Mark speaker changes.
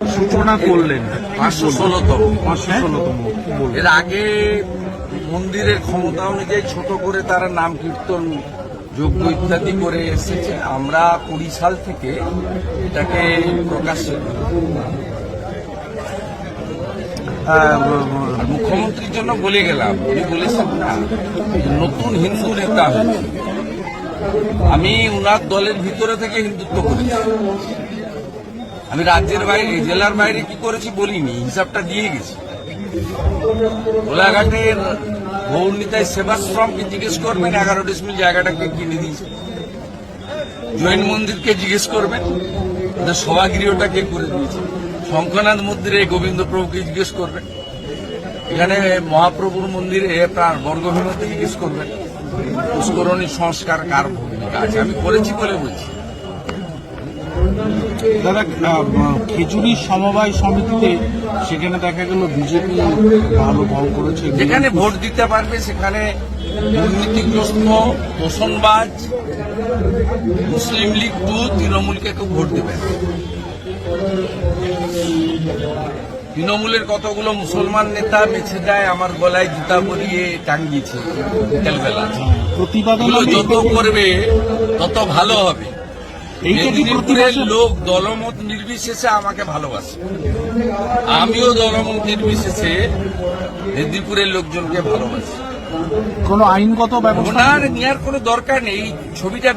Speaker 1: সূচনা করলেন।
Speaker 2: পাঁচশো ষোলোতম।
Speaker 1: পাঁচশো ষোলোতম
Speaker 2: এর আগে মন্দিরের ক্ষমতা অনুযায়ী ছোট করে তারা নাম কীর্তন যোগ্য ইত্যাদি করে এসেছে। আমরা কুড়ি সাল থেকে এটাকে প্রকাশ
Speaker 1: আহ,
Speaker 2: মুখ্যমন্ত্রীর জন্য বলে গেলাম উনি বলেছেন না নতুন হিন্দু নেতা হয়েছে। আমি উনার দলের ভিতরে থেকে হিন্দুত্ব করেছি। আমি রাজ্যের বাইরে, জেলার বাইরে কি করেছি বলিনি, হিসাবটা দিয়ে গেছি। গোলাঘাটের গৌরনীতায় সেবাশ্রমকে জিজ্ঞেস করবেন, এগারো ডিসমিল জায়গাটাকে কিনে দিয়েছে। জৈন মন্দিরকে জিজ্ঞেস করবেন, ওদের সভাগৃহটা কে করে দিয়েছে। শঙ্খনাথ মন্দিরে গোবিন্দ প্রভুকে জিজ্ঞেস করবেন। এখানে মহাপ্রভুর মন্দিরে প্রাণ বর্গভীমতে জিজ্ঞেস করবেন, পুষ্করণী সংস্কার কার ভূমিকা আছে? আমি করেছি বলে বলছি।
Speaker 1: দাদা খেজুরি সমবায় সমিতিতে সেখানে দেখা গেল বিজেপি ভালো ফল করেছে।
Speaker 2: যেখানে ভোট দিতে পারবে সেখানে দুর্নীতিগ্রস্ত তোষণবাজ মুসলিম লীগ টু তৃণমূলকে কেউ ভোট দেবে তৃণমূলের কতগুলো মুসলমান নেতা বেছে দেয় আমার গলায় জুতা পরিয়ে টাঙ্গিয়েছে। বিকেলবেলা
Speaker 1: প্রতিবাদন
Speaker 2: যত করবে তত ভালো হবে। মেদিনীপুরের লোক দলমত নির্বিশেষে আমাকে ভালোবাসে। আমিও দলমত নির্বিশেষে মেদিনীপুরের লোকজনকে ভালোবাসি।
Speaker 1: কোনো আইনগত ব্যবস্থা
Speaker 2: নেওয়ার কোনো দরকার নেই। এই ছবিটা